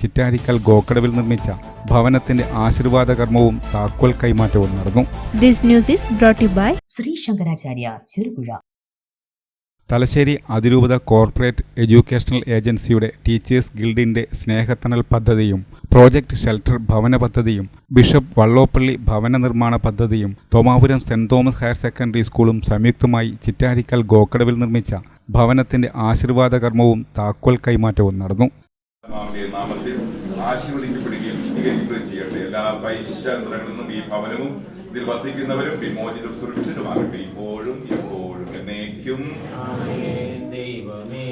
ചിറ്റാരിക്കൽ ഗോക്കടവിൽ നിർമ്മിച്ച ഭവനത്തിന്റെ ആശീർവാദ കർമ്മവും താക്കോൽ കൈമാറ്റവും നടന്നു. This news is brought to you by Shri Shankaracharya Cherupuzha. Thalassery അതിരൂപത കോർപ്പറേറ്റ് എഡ്യൂക്കേഷണൽ ഏജൻസിയുടെ ടീച്ചേഴ്സ് ഗിൽഡിന്റെ സ്നേഹത്തണൽ പദ്ധതിയും പ്രോജക്ട് ഷെൽട്ടർ ഭവന പദ്ധതിയും ബിഷപ്പ് വള്ളോപ്പള്ളി ഭവന നിർമ്മാണ പദ്ധതിയും Thomapuram saint Thomas higher secondary സ്കൂളും സംയുക്തമായി ചിറ്റാരിക്കൽ ഗോക്കടവിൽ നിർമ്മിച്ച ഭവനത്തിന്റെ ആശീർവാദ കർമ്മവും താക്കോൽ കൈമാറ്റവും നടന്നു. നാമത്തിൽ ആശീർവദിക്കപ്പെടുകയും സ്വീകരിക്കുകയും ചെയ്യട്ടെ. എല്ലാ പൈശാന്തരങ്ങളിൽ നിന്നും ഈ ഭവനവും ഇതിൽ വസിക്കുന്നവരും വിമോചിതം സുരക്ഷിതമാകട്ടെ. ഇപ്പോഴും എപ്പോഴും എന്നേക്കും. ദൈവമേ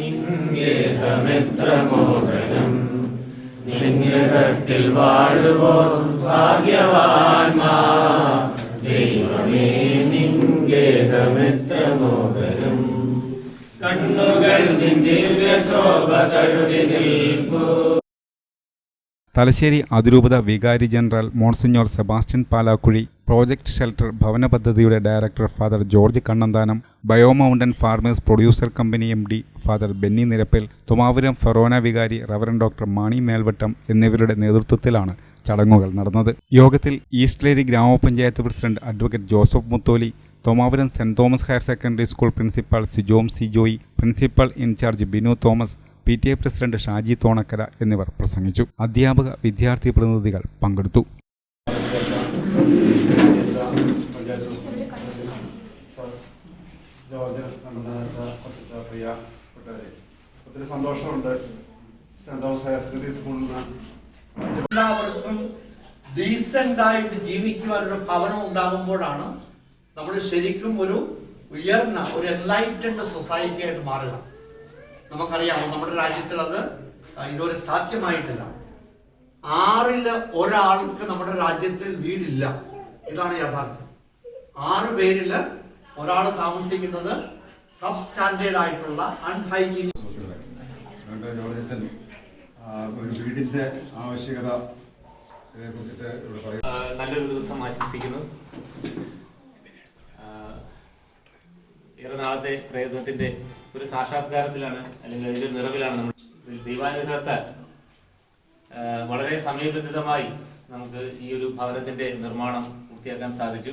നിൻഗേഹമെത്ര മോഹനം ഭാഗ്യവാന്മാ. ദൈവമേ മോഹനം തലശ്ശേരി അതിരൂപത വികാരി general monsignor Sebastian Palakuzhy project shelter ഭവന പദ്ധതിയുടെ director father George Kannanthanam bio mountain farmers producer company M D father Benny Nirappil Thumapuram forane വികാരി റവറൻ ഡോക്ടർ മാണി മേൽവട്ടം എന്നിവരുടെ നേതൃത്വത്തിലാണ് ചടങ്ങുകൾ നടന്നത്. യോഗത്തിൽ ഈസ്റ്റ്ലേരി ഗ്രാമപഞ്ചായത്ത് president advocate Joseph Mutholi Thomapuram saint Thomas higher secondary school principal സിജോം Sijoy principal in charge Binu Thomas P T A president Shaji Thonakkara എന്നിവർ പ്രസംഗിച്ചു. അധ്യാപക വിദ്യാർത്ഥി പ്രതിനിധികൾ പങ്കെടുത്തു. ഒത്തിരി സന്തോഷമുണ്ട് സെന്റ് തോമസ് ഹയർ സെക്കൻഡറി സ്കൂളിൽ നിന്ന്. എല്ലാവർക്കും ഡീസന്റ് ആയിട്ട് ജീവിക്കുവാനുള്ള ഭവനം ഉണ്ടാകുമ്പോഴാണ് നമ്മൾ ശരിക്കും ഒരു ഉയർന്ന ഒരു എൻലൈറ്റഡ് സൊസൈറ്റി ആയിട്ട് മാറുക. നമുക്കറിയാമോ നമ്മുടെ രാജ്യത്തിൽ അത് ഇതുവരെ സാധ്യമായിട്ടില്ല. ആറിൽ ഒരാൾക്ക് നമ്മുടെ രാജ്യത്തിൽ വീടില്ല. ഇതാണ് യാഥാർത്ഥ്യം. ആറ് പേരിൽ ഒരാൾ താമസിക്കുന്നത് സബ് സ്റ്റാൻഡേർഡ് ആയിട്ടുള്ള അൺഹൈജീനിക് ഒരു വീടിന്റെ ആവശ്യകത നല്ലൊരു ദിവസം ആശംസിക്കുന്നു. ഏറെ നാളത്തെ പ്രയത്നത്തിന്റെ ഒരു സാക്ഷാത്കാരത്തിലാണ് അല്ലെങ്കിൽ അതിന്റെ നിറവിലാണ് നമ്മൾ ദൈവാനുഗ്രഹത്താൽ വളരെ സമയബന്ധിതമായി നമുക്ക് ഈ ഒരു ഭവനത്തിന്റെ നിർമ്മാണം പൂർത്തിയാക്കാൻ സാധിച്ചു.